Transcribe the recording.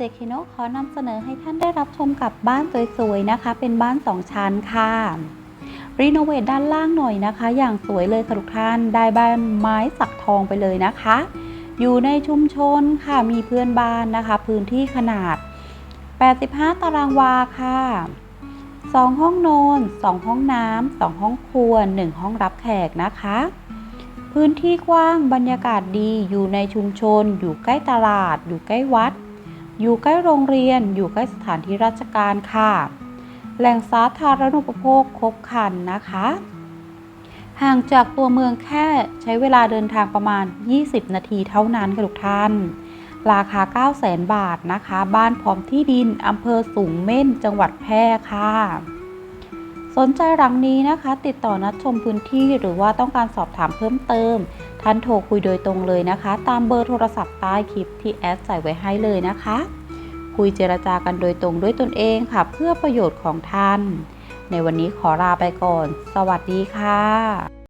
เจคิโนขอนำเสนอให้ท่านได้รับชมกับบ้านสวยๆนะคะ เป็นบ้าน 2 ชั้นค่ะรีโนเวทด้านล่างหน่อยนะคะ อย่างสวยเลยค่ะทุกท่านได้บ้านไม้สักทองไปเลยนะคะ อยู่ในชุมชนค่ะมีเพื่อนบ้านนะคะ พื้นที่ขนาด 85 ตารางวาค่ะ 2 ห้องนอน2ห้องน้ำ2ห้องครัว 1 ห้องรับแขกนะคะ พื้นที่กว้างบรรยากาศดีอยู่ในชุมชน อยู่ใกล้ตลาด อยู่ใกล้วัด อยู่ใกล้โรงเรียน อยู่ใกล้สถานที่ราชการค่ะ แหล่งสาธารณูปโภคครบครันนะคะ ห่างจากตัวเมืองแค่ใช้เวลาเดินทางประมาณ 20 นาทีเท่านั้นค่ะทุกท่าน ราคา 9 0 0 0 0 0 บาทนะคะ บ้านพร้อมที่ดินอำเภอสูงเม่น จังหวัดแพร่ค่ะ สนใจหลังนี้นะคะ ติดต่อนัดชมพื้นที่หรือว่าต้องการสอบถามเพิ่มเติมท่านโทรคุยโดยตรงเลยนะคะ ตามเบอร์โทรศัพท์ใต้คลิปที่แอดใส่ไว้ให้เลยนะคะ คุยเจรจากันโดยตรงด้วยตนเองค่ะ เพื่อประโยชน์ของท่าน ในวันนี้ขอลาไปก่อน สวัสดีค่ะ